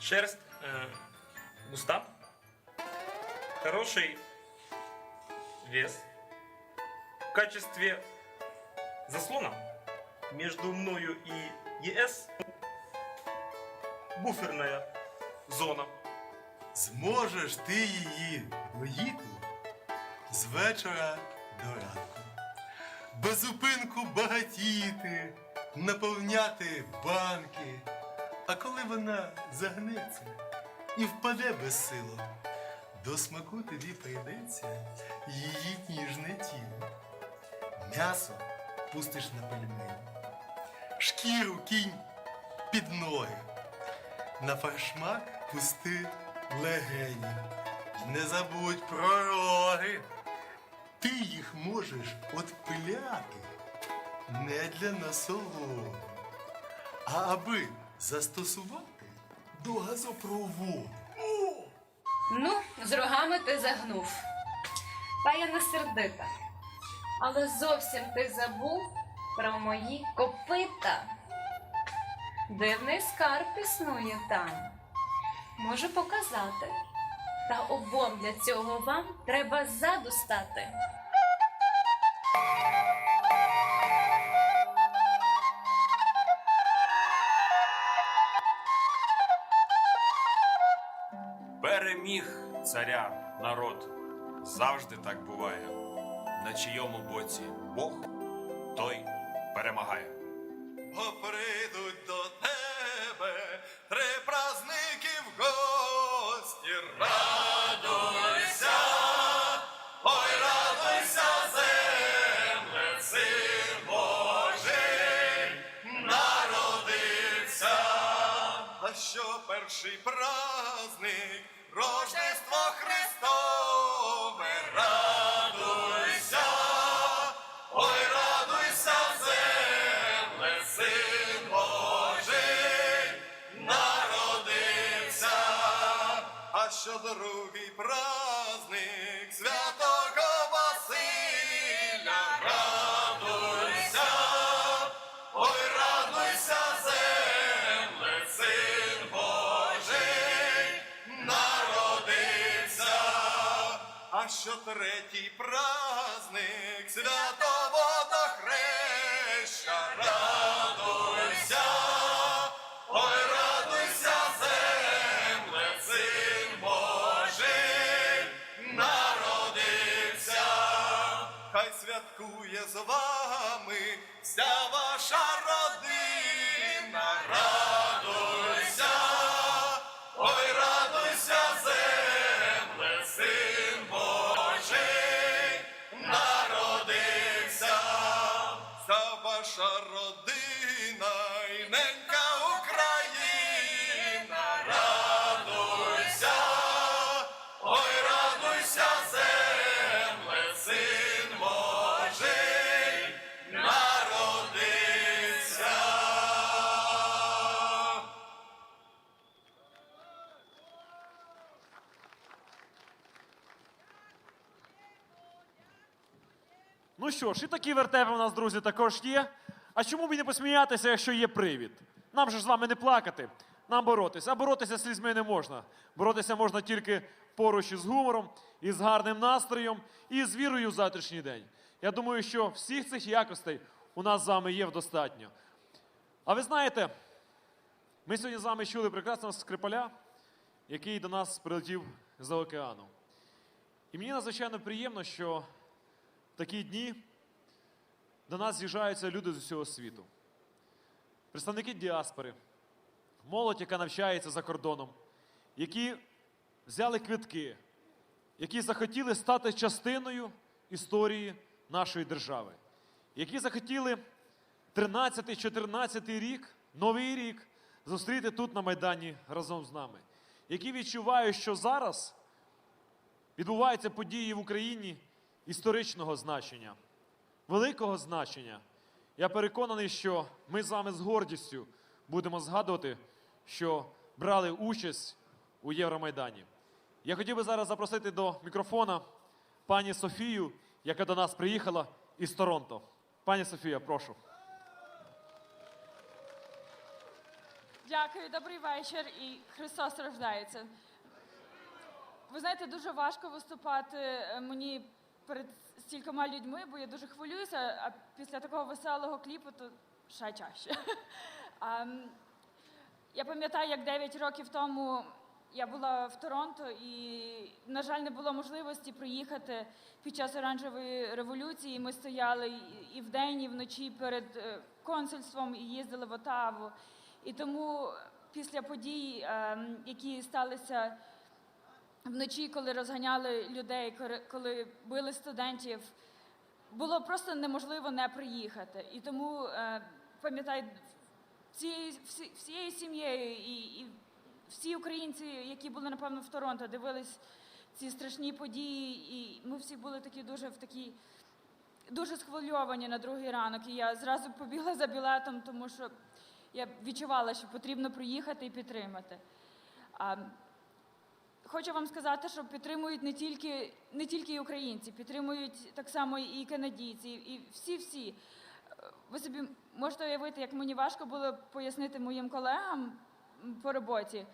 Шерсть э, густа. Хороший вес. В качестве заслона между мною и ЕС буферная зона. Зможеш ти її доїти з вечора до ранку. Безупинку багатіти, наповняти банки. А коли вона загнеться і впаде без силу, до смаку тобі прийдеться її ніжне тіло. М'ясо пустиш на пельмені, шкіру кінь під ноги. На фаршмак пусти легені. Не забудь про роги. Ти їх можеш отпиляти не для насолоди, а аби застосувати до газопроводу. О! Ну, з рогами ти загнув. Та я не сердита. Але зовсім ти забув про мої копита. Дивний скарб існує там. Можу показати. Та обом для цього вам треба ззаду стати. Переміг царя народ. Завжди так буває. На чийому боці Бог, той перемагає. О, прийдуть до тебе три праздники в гості. Радуйся, ой, радуйся, земле, син Божий народився. А що перший праздник, rosh третій праздник святого водохреща, радуйся, ой, радуйся, земле, син народився. Хай святкує з вами вся ваша родина, що ж, і такі вертепи у нас, друзі, також є. А чому б і не посміятися, якщо є привід? Нам же ж з вами не плакати, нам боротися. А боротися слізьми не можна. Боротися можна тільки поруч із гумором, із гарним настроєм і з вірою в завтрашній день. Я думаю, що всіх цих якостей у нас з вами є вдостатньо. А ви знаєте, ми сьогодні з вами чули прекрасного скрипаля, який до нас прилетів з океану. І мені надзвичайно приємно, що в такі дні до нас з'їжджаються люди з усього світу. Представники діаспори, молодь, яка навчається за кордоном, які взяли квитки, які захотіли стати частиною історії нашої держави, які захотіли 13-14 рік, новий рік, зустріти тут на Майдані разом з нами, які відчувають, що зараз відбуваються події в Україні історичного значення, великого значення. Я переконаний, що ми з вами з гордістю будемо згадувати, що брали участь у Євромайдані. Я хотів би зараз запросити до мікрофона пані Софію, яка до нас приїхала із Торонто. Пані Софія, прошу. Дякую, добрий вечір і Христос рождається. Ви знаєте, дуже важко виступати е, мені перед стількома людьми, бо я дуже хвилююся, а після такого веселого кліпу то ще чаще. А, я пам'ятаю, як 9 років тому я була в Торонто і, на жаль, не було можливості приїхати під час оранжевої революції. Ми стояли і- вдень, і вночі перед е, консульством і їздили в Отаву. І тому після подій, ем, які сталися вночі, коли розганяли людей, коли- били студентів, було просто неможливо не приїхати. І тому е, пам'ятаю, цією всі- всією сім'єю і, і всі українці, які були напевно в Торонто, дивились ці страшні події, і ми всі були такі дуже в такій. Дуже схвильовані на другий ранок, і я зразу побігла за білетом, тому що я відчувала, що потрібно приїхати і підтримати. Хочу вам сказати, що підтримують не тільки, не тільки і українці, підтримують так само і канадійці, і всі-всі. Ви собі можете уявити, як мені важко було пояснити моїм колегам по роботі,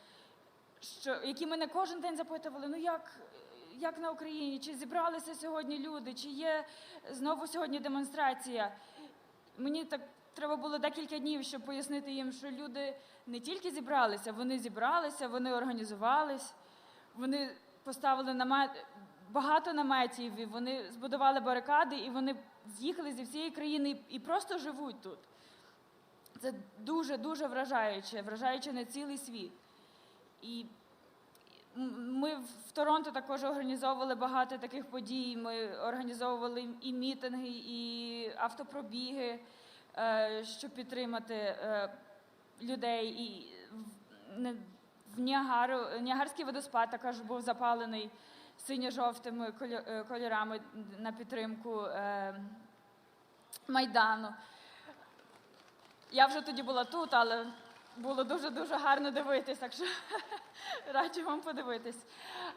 що, які мене кожен день запитували, ну як, як на Україні, чи зібралися сьогодні люди, чи є знову сьогодні демонстрація. Мені так треба було декілька днів, щоб пояснити їм, що люди не тільки зібралися, вони зібралися, вони організувались, вони поставили намет, багато наметів, і вони збудували барикади, і вони з'їхали зі всієї країни і- просто живуть тут. Це дуже дуже вражаюче, вражаюче на цілий світ. І ми в Торонто також організовували багато таких подій. Ми організовували і мітинги, і автопробіги, е, щоб підтримати е, людей. І Ніагару, Ніагарський водоспад також був запалений синьо-жовтими е, кольорами на підтримку е, Майдану. Я вже тоді була тут, але було дуже-дуже гарно дивитись, так що раджу вам подивитись.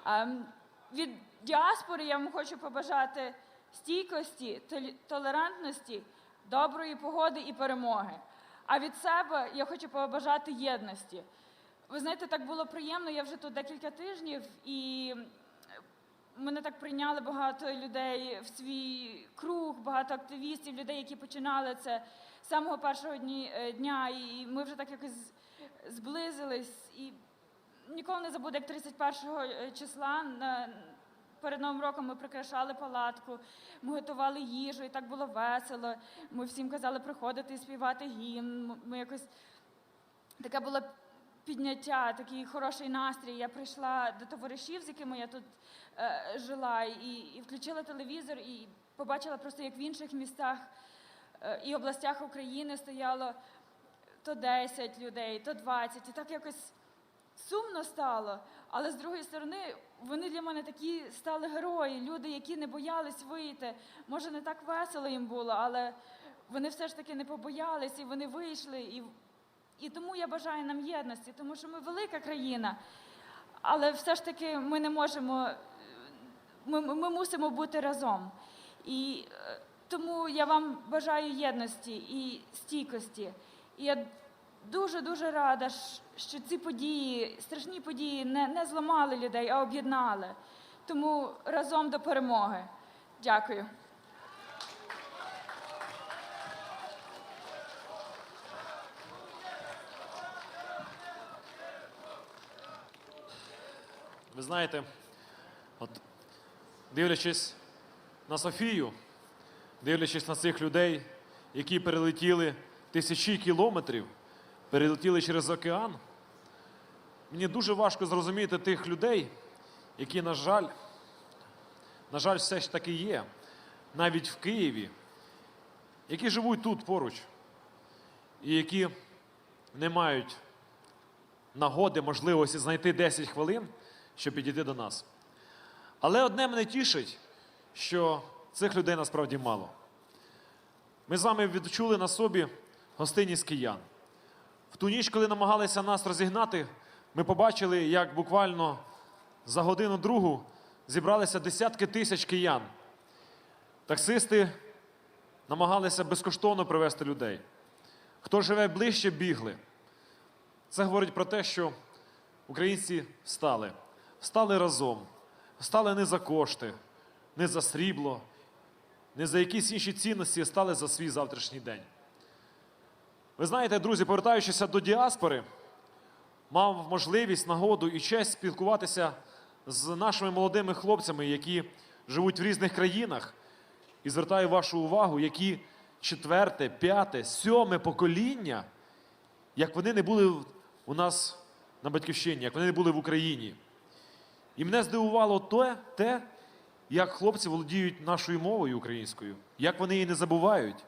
Ем, Від діаспори я вам хочу побажати стійкості, толерантності, доброї погоди і перемоги. А від себе я хочу побажати єдності. Ви знаєте, так було приємно. Я вже тут декілька тижнів, і мене так прийняли багато людей в свій круг, багато активістів, людей, які починали це з самого першого е, дня. І ми вже так якось зблизились. І ніколи не забуду, як 31 е, числа на, перед Новим роком ми прикрашали палатку, ми готували їжу, і так було весело. Ми всім казали приходити і співати гімн. Ми якось таке було підняття, такий хороший настрій. Я прийшла до товаришів, з якими я тут е, жила, і, і включила телевізор, і побачила просто, як в інших містах е, і областях України стояло то 10 людей, то 20. І так якось сумно стало. Але з другої сторони, вони для мене такі стали герої, люди, які не боялись вийти. Може, не так весело їм було, але вони все ж таки не побоялись, і вони вийшли. І, і тому я бажаю нам єдності, тому що ми велика країна, але все ж таки ми не можемо, е, ми, ми мусимо бути разом. І е, тому я вам бажаю єдності і стійкості. І я дуже дуже рада, що ці події, страшні події, не, не зламали людей, а об'єднали. Тому разом до перемоги. Дякую. Ви знаєте, от дивлячись на Софію, дивлячись на цих людей, які перелетіли тисячі кілометрів, перелетіли через океан, мені дуже важко зрозуміти тих людей, які, на жаль, на жаль, все ж таки є, навіть в Києві, які живуть тут поруч, і які не мають нагоди, можливості знайти 10 хвилин, щоб підійти до нас. Але одне мене тішить, що цих людей насправді мало. Ми з вами відчули на собі гостинність киян. В ту ніч, коли намагалися нас розігнати, ми побачили, як буквально за годину другу зібралися десятки тисяч киян. Таксисти намагалися безкоштовно привезти людей. Хто живе ближче, бігли. Це говорить про те, що українці встали. Встали разом. Встали не за кошти, не за срібло, не за якісь інші цінності, стали за свій завтрашній день. Ви знаєте, друзі, повертаючися до діаспори, мав можливість, нагоду і честь спілкуватися з нашими молодими хлопцями, які живуть в різних країнах. І звертаю вашу увагу, які четверте, п'яте, сьоме покоління, як вони не були у нас на батьківщині, як вони не були в Україні. І мене здивувало те, те, як хлопці володіють нашою мовою українською, як вони її не забувають.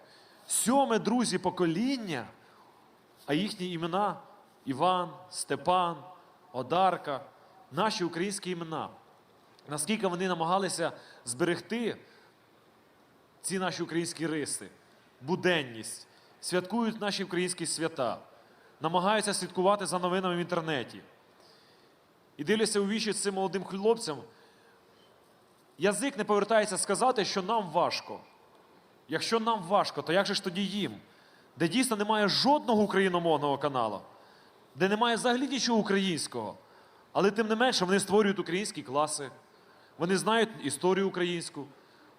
Сьоме друзі покоління, а їхні імена Іван, Степан, Одарка, наші українські імена. Наскільки вони намагалися зберегти ці наші українські риси, буденність, святкують наші українські свята, намагаються слідкувати за новинами в інтернеті. І дивляться у вічі цим молодим хлопцям. Язик не повертається сказати, що нам важко. Якщо нам важко, то як же ж тоді їм? Де дійсно немає жодного україномовного каналу, де немає взагалі нічого українського. Але тим не менше вони створюють українські класи, вони знають історію українську,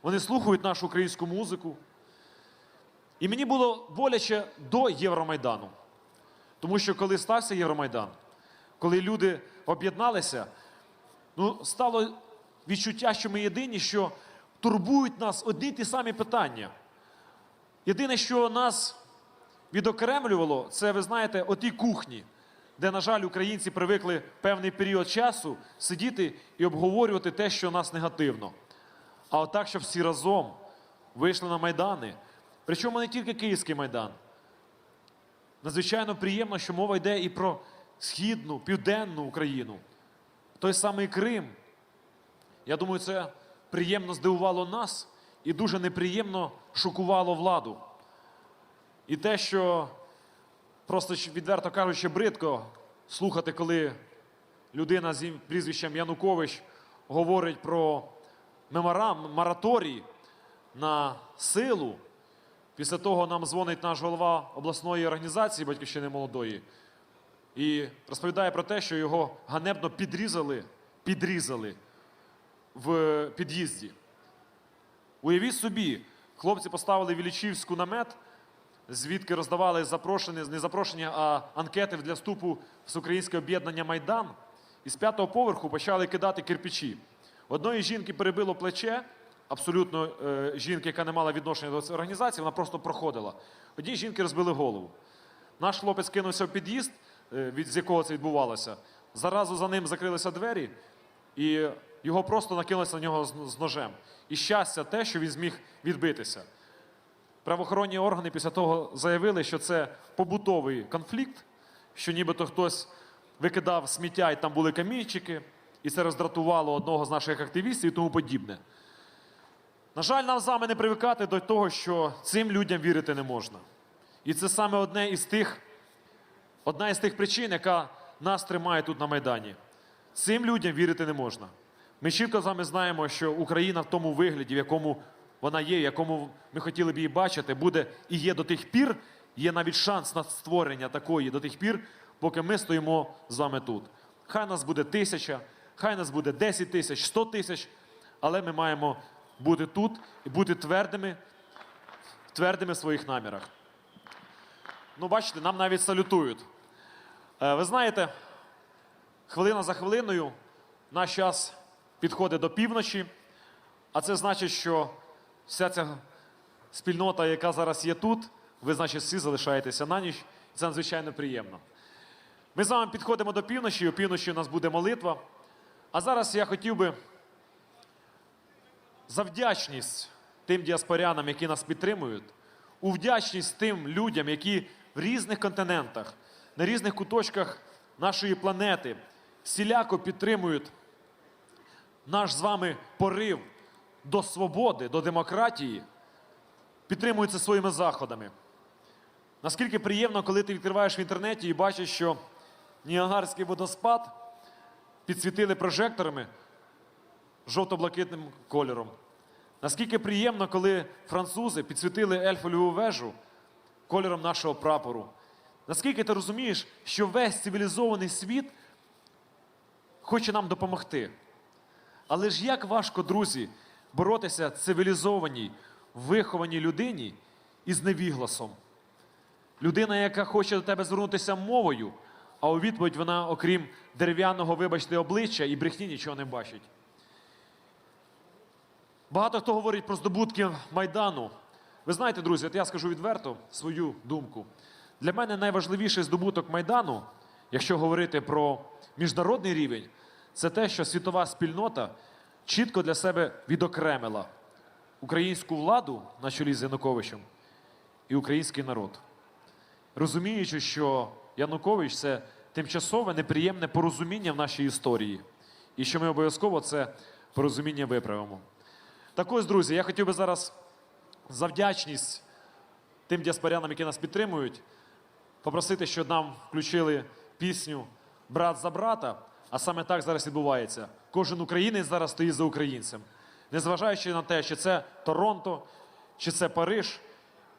вони слухають нашу українську музику. І мені було боляче до Євромайдану. Тому що коли стався Євромайдан, коли люди об'єдналися, ну, стало відчуття, що ми єдині, що турбують нас одні й ті самі питання. Єдине, що нас відокремлювало, це, ви знаєте, оті кухні, де, на жаль, українці привикли певний період часу сидіти і обговорювати те, що нас негативно. А отак, щоб всі разом вийшли на майдани. Причому не тільки Київський майдан. Надзвичайно приємно, що мова йде і про східну, південну Україну, той самий Крим. Я думаю, це приємно здивувало нас і дуже неприємно шокувало владу. І те, що просто відверто кажучи, бридко слухати, коли людина з прізвищем Янукович говорить про меморам, мораторій на силу. Після того нам дзвонить наш голова обласної організації Батьківщини молодої і розповідає про те, що його ганебно підрізали, підрізали в під'їзді. Уявіть собі, хлопці поставили в Іллічівську намет, звідки роздавали запрошені, не запрошення, а анкети для вступу в всеукраїнське об'єднання Майдан. І з п'ятого поверху почали кидати кирпичі. Одної жінки перебило плече, абсолютно е, жінки, яка не мала відношення до цієї організації, вона просто проходила. Одній жінки розбили голову. Наш хлопець кинувся в під'їзд, від з якого це відбувалося. Заразу за ним закрилися двері, і його просто накинулися на нього з, з ножем. І щастя, те, що він зміг відбитися. Правоохоронні органи після того заявили, що це побутовий конфлікт, що нібито хтось викидав сміття, і там були камінчики, і це роздратувало одного з наших активістів і тому подібне. На жаль, нам з вами не привикати до того, що цим людям вірити не можна. І це саме одне із тих, одна із тих причин, яка нас тримає тут на Майдані. Цим людям вірити не можна. Ми чітко з вами знаємо, що Україна в тому вигляді, в якому вона є, в якому ми хотіли б її бачити, буде і є до тих пір, є навіть шанс на створення такої до тих пір, поки ми стоїмо з вами тут. Хай нас буде тисяча, хай нас буде 10 тисяч, 100 тисяч, але ми маємо бути тут і бути твердими, твердими в своїх намірах. Ну, бачите, нам навіть салютують. Е, Ви знаєте, хвилина за хвилиною наш час підходить до півночі, а це значить, що вся ця спільнота, яка зараз є тут, ви, значить, всі залишаєтеся на ніч. Це надзвичайно приємно. Ми з вами підходимо до півночі, у півночі у нас буде молитва. А зараз я хотів би за вдячність тим діаспорянам, які нас підтримують, у вдячність тим людям, які в різних континентах, на різних куточках нашої планети всіляко підтримують наш з вами порив до свободи, до демократії, підтримують це своїми заходами. Наскільки приємно, коли ти відкриваєш в інтернеті і бачиш, що Ніагарський водоспад підсвітили прожекторами жовто-блакитним кольором. Наскільки приємно, коли французи підсвітили Ельфову вежу кольором нашого прапору. Наскільки ти розумієш, що весь цивілізований світ хоче нам допомогти? Але ж як важко, друзі, боротися цивілізованій, вихованій людині із невігласом? Людина, яка хоче до тебе звернутися мовою, а у відповідь вона, окрім дерев'яного, вибачте, обличчя і брехні нічого не бачить. Багато хто говорить про здобутки Майдану. Ви знаєте, друзі, от я скажу відверто свою думку. Для мене найважливіший здобуток Майдану, якщо говорити про міжнародний рівень, це те, що світова спільнота чітко для себе відокремила українську владу на чолі з Януковичем і український народ. Розуміючи, що Янукович це тимчасове неприємне порозуміння в нашій історії, і що ми обов'язково це порозуміння виправимо. Так ось, друзі, я хотів би зараз за вдячність тим діаспорянам, які нас підтримують, попросити, щоб нам включили пісню Брат за брата. А саме так зараз відбувається. Кожен українець зараз стоїть за українцем. Незважаючи на те, чи це Торонто, чи це Париж,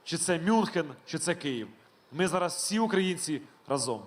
чи це Мюнхен, чи це Київ. Ми зараз всі українці разом.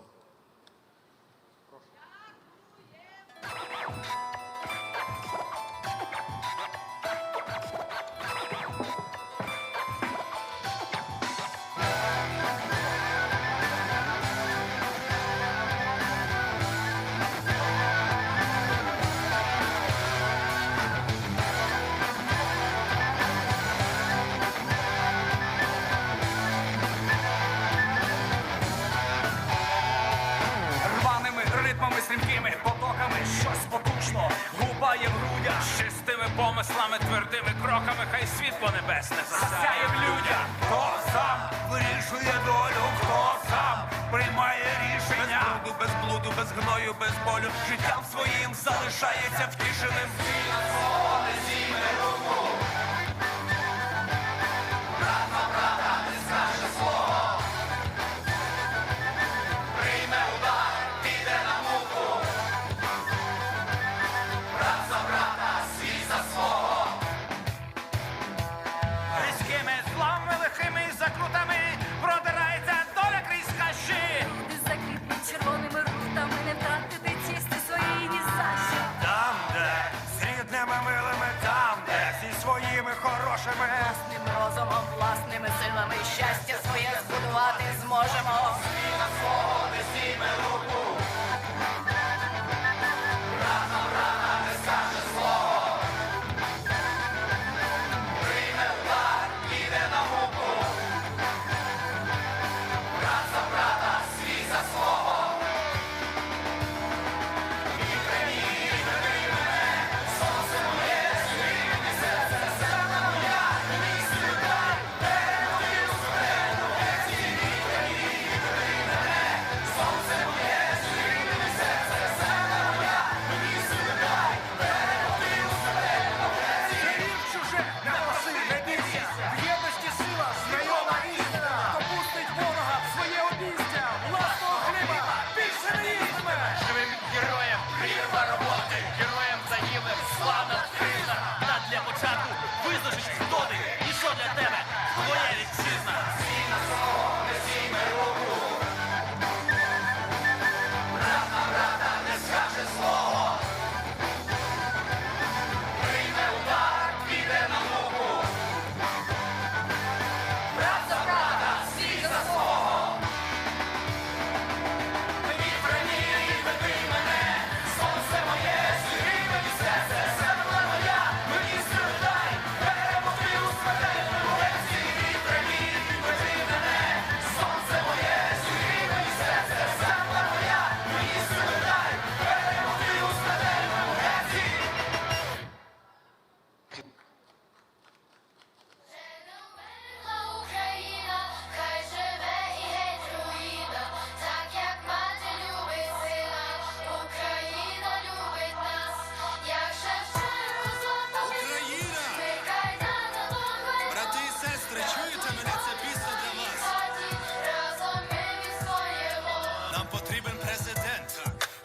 Без гною, без болю. Життям своїм залишається втішеним. Власним розумом, власними силами щастя своє збудувати зможемо.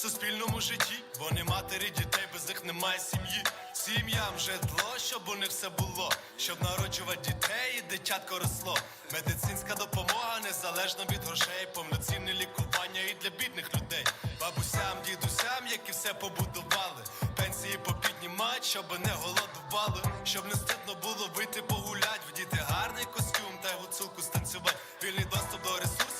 в суспільному житті. Вони матері дітей, без них немає сім'ї. Сім'ям житло, щоб у них все було, щоб народжувати дітей і дитятко росло. Медицинська допомога незалежно від грошей, повноцінне лікування і для бідних людей. Бабусям, дідусям, які все побудували. Пенсії попіднімать, щоб не голодували, щоб не стидно було вийти погулять, вдіти гарний костюм та гуцулку станцювати. Вільний доступ до ресурсів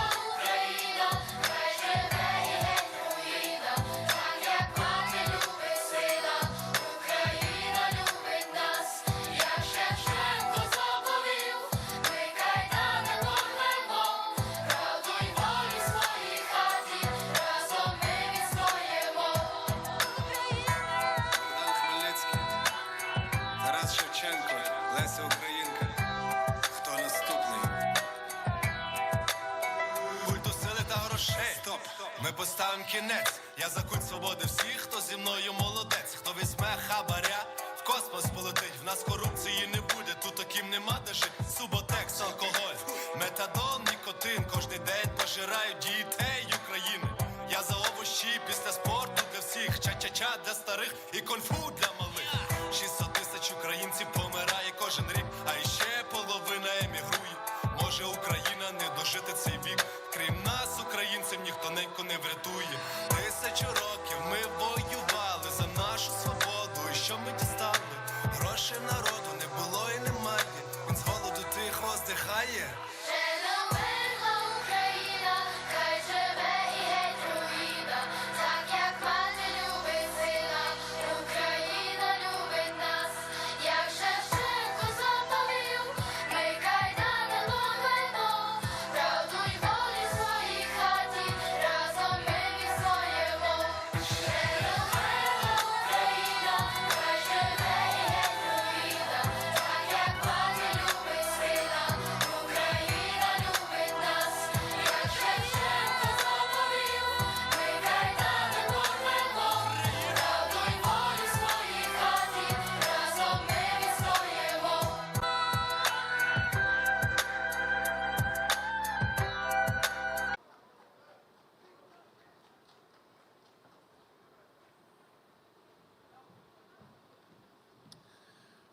Кінець. Я за культ свободи всіх, хто зі мною молодець. Хто візьме хабаря, в космос полетить. В нас корупції не буде, тут таким нема де жить. Суботекс, алкоголь, метадон, нікотин. Кожний день пожирають дітей України. Я за овощі після спорту для всіх. Ча-ча-ча для старих і конфу для Грошей в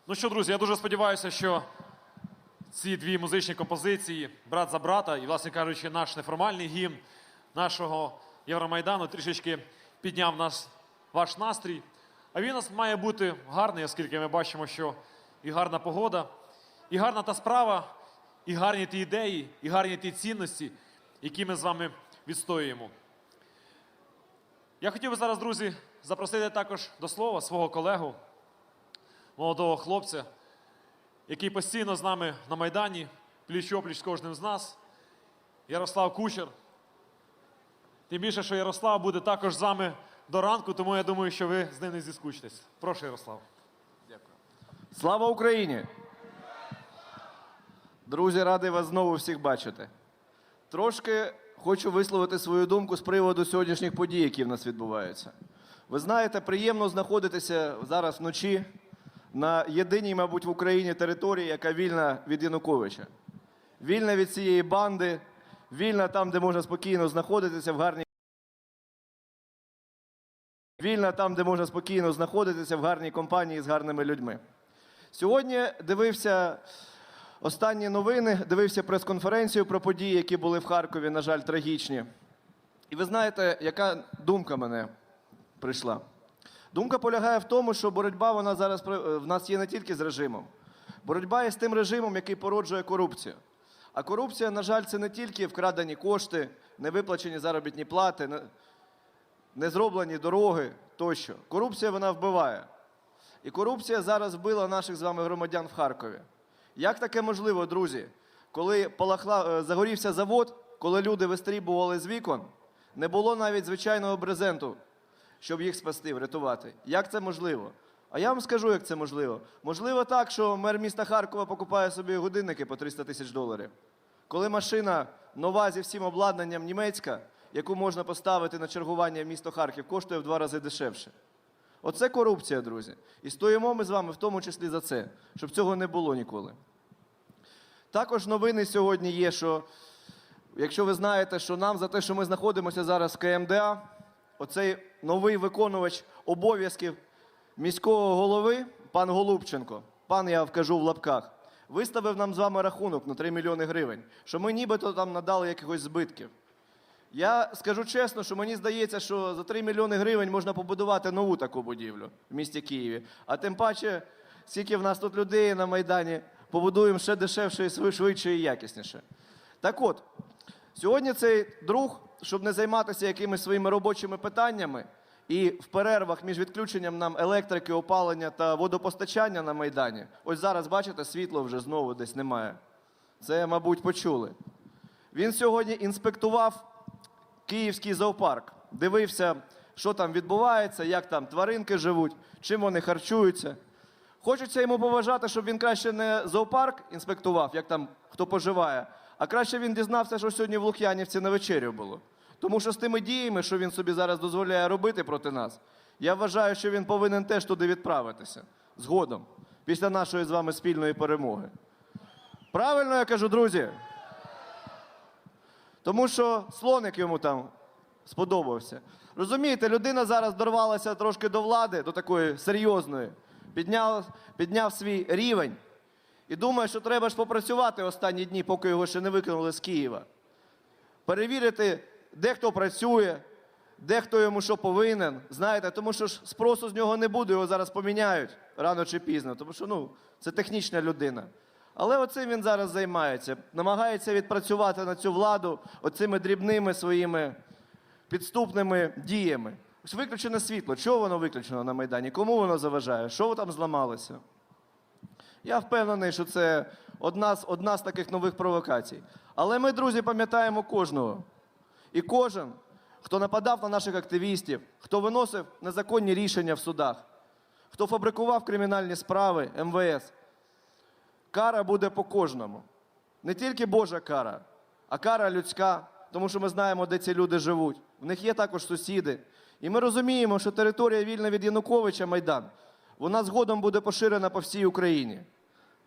Ну що, друзі, я дуже сподіваюся, що ці дві музичні композиції брат за брата, і, власне кажучи, наш неформальний гімн нашого Євромайдану трішечки підняв нас ваш настрій. А він у нас має бути гарний, оскільки ми бачимо, що і гарна погода, і гарна та справа, і гарні ті ідеї, і гарні ті цінності, які ми з вами відстоюємо. Я хотів би зараз, друзі, запросити також до слова свого колегу, молодого хлопця, який постійно з нами на Майдані, пліч-опліч з кожним з нас, Ярослав Кучер. Тим більше, що Ярослав буде також з вами до ранку, тому я думаю, що ви з ним не зіскучитесь. Прошу, Ярослав. Слава Україні! Друзі, радий вас знову всіх бачити. Трошки хочу висловити свою думку з приводу сьогоднішніх подій, які в нас відбуваються. Ви знаєте, приємно знаходитися зараз вночі на єдиній, мабуть, в Україні території, яка вільна від Януковича. Вільна від цієї банди, вільна там, де можна спокійно знаходитися в гарній. Вільна там, де можна спокійно знаходитися в гарній компанії з гарними людьми. Сьогодні дивився останні новини, дивився прес-конференцію про події, які були в Харкові, на жаль, трагічні. І ви знаєте, яка думка мене прийшла? Думка полягає в тому, що боротьба вона зараз при- в нас є не тільки з режимом. Боротьба є з тим режимом, який породжує корупцію. А корупція, на жаль, це не тільки вкрадені кошти, невиплачені заробітні плати, не зроблені дороги тощо. Корупція вона вбиває. І корупція зараз вбила наших з вами громадян в Харкові. Як таке можливо, друзі? Коли полахла, е, загорівся завод, коли люди вистрібували з вікон, не було навіть звичайного брезенту, щоб їх спасти, врятувати. Як це можливо? А я вам скажу, як це можливо. Можливо так, що мер міста Харкова покупає собі годинники по 300 тисяч доларів. Коли машина нова зі всім обладнанням німецька, яку можна поставити на чергування в місто Харків, коштує в два рази дешевше. Оце корупція, друзі. І стоїмо ми з вами в тому числі за це, щоб цього не було ніколи. Також новини сьогодні є, що якщо ви знаєте, що нам за те, що ми знаходимося зараз в КМДА, оцей новий виконувач обов'язків міського голови, пан Голубченко, пан я вкажу в лапках, виставив нам з вами рахунок на 3 мільйони гривень, що ми нібито там надали якихось збитків. Я скажу чесно, що мені здається, що за 3 мільйони гривень можна побудувати нову таку будівлю в місті Києві. А тим паче, скільки в нас тут людей на Майдані, побудуємо ще дешевше, і швидше і якісніше. Так от, сьогодні цей друг, щоб не займатися якимись своїми робочими питаннями, і в перервах між відключенням нам електрики, опалення та водопостачання на Майдані, ось зараз, бачите, світло вже знову десь немає. Це, мабуть, почули. Він сьогодні інспектував Київський зоопарк, дивився, що там відбувається, як там тваринки живуть, чим вони харчуються. Хочеться йому поважати, щоб він краще не зоопарк інспектував, як там хто поживає, а краще він дізнався, що сьогодні в Лук'янівці на вечерю було. Тому що з тими діями, що він собі зараз дозволяє робити проти нас, я вважаю, що він повинен теж туди відправитися згодом, після нашої з вами спільної перемоги. Правильно я кажу, друзі? Тому що слоник йому там сподобався. Розумієте, людина зараз дорвалася трошки до влади, до такої серйозної, підняв, підняв свій рівень і думає, що треба ж попрацювати останні дні, поки його ще не викинули з Києва. Перевірити, де хто працює, де хто йому що повинен. Знаєте, тому що ж спросу з нього не буде, його зараз поміняють рано чи пізно, тому що ну, це технічна людина. Але оцим він зараз займається, намагається відпрацювати на цю владу оцими дрібними своїми підступними діями. Ось виключене світло. Чого воно виключено на Майдані? Кому воно заважає? Що там зламалося? Я впевнений, що це одна з, одна з таких нових провокацій. Але ми, друзі, пам'ятаємо кожного. І кожен, хто нападав на наших активістів, хто виносив незаконні рішення в судах, хто фабрикував кримінальні справи МВС, кара буде по кожному. Не тільки Божа кара, а кара людська, тому що ми знаємо, де ці люди живуть. В них є також сусіди. І ми розуміємо, що територія вільна від Януковича Майдан, вона згодом буде поширена по всій Україні.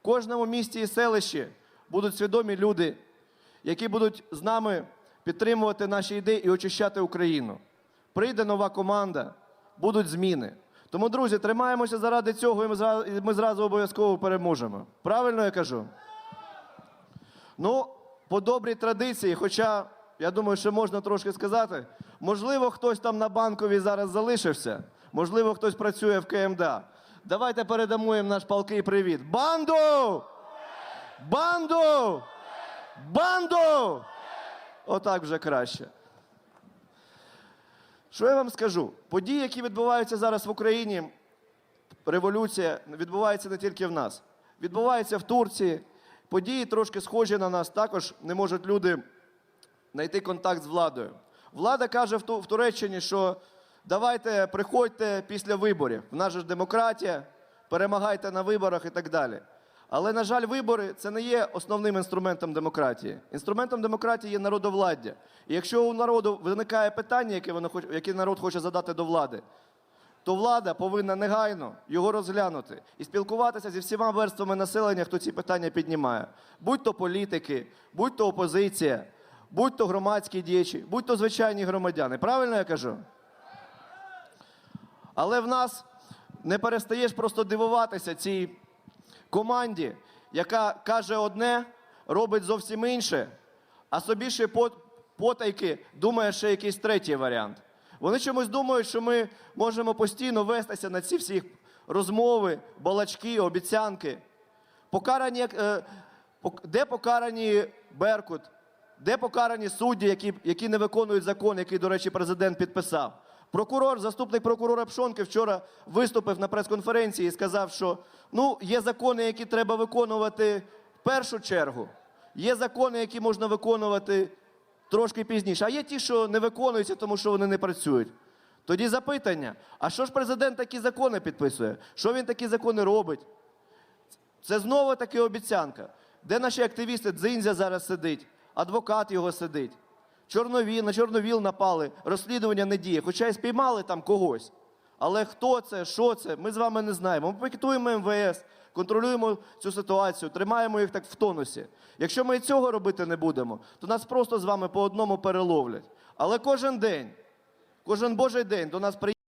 В кожному місті і селищі будуть свідомі люди, які будуть з нами підтримувати наші ідеї і очищати Україну. Прийде нова команда, будуть зміни. Тому, друзі, тримаємося заради цього, і ми зразу, ми зразу обов'язково переможемо. Правильно я кажу? Ну, по добрій традиції, хоча я думаю, що можна трошки сказати, можливо, хтось там на банковій зараз залишився, можливо, хтось працює в КМДА. Давайте передамо їм наш палкий привіт. Банду! Банду! Банду! Отак вже краще. Що я вам скажу? Події, які відбуваються зараз в Україні, революція відбувається не тільки в нас. Відбувається в Турції. Події трошки схожі на нас. Також не можуть люди знайти контакт з владою. Влада каже в, Туреччині, що давайте приходьте після виборів. В нас же демократія, перемагайте на виборах і так далі. Але, на жаль, вибори це не є основним інструментом демократії. Інструментом демократії є народовладдя. І якщо у народу виникає питання, яке, воно яке народ хоче задати до влади, то влада повинна негайно його розглянути і спілкуватися зі всіма верствами населення, хто ці питання піднімає. Будь то політики, будь то опозиція, будь то громадські діячі, будь то звичайні громадяни. Правильно я кажу? Але в нас не перестаєш просто дивуватися цій команді, яка каже одне, робить зовсім інше, а собі ще потайки думає ще якийсь третій варіант. Вони чомусь думають, що ми можемо постійно вестися на ці всі розмови, балачки, обіцянки. Покарані, е, де покарані Беркут, де покарані судді, які, які не виконують закон, який, до речі, президент підписав. Прокурор, заступник прокурора Пшонки вчора виступив на прес-конференції і сказав, що ну, є закони, які треба виконувати в першу чергу. Є закони, які можна виконувати трошки пізніше. А є ті, що не виконуються, тому що вони не працюють. Тоді запитання: а що ж президент такі закони підписує? Що він такі закони робить? Це знову таки обіцянка. Де наші активісти? Дзиндзя зараз сидить, адвокат його сидить. Чорновіл, на чорновіл напали, розслідування не діє, хоча й спіймали там когось. Але хто це, що це, ми з вами не знаємо. Ми пакетуємо МВС, контролюємо цю ситуацію, тримаємо їх так в тонусі. Якщо ми і цього робити не будемо, то нас просто з вами по одному переловлять. Але кожен день, кожен божий день до нас приїжджає.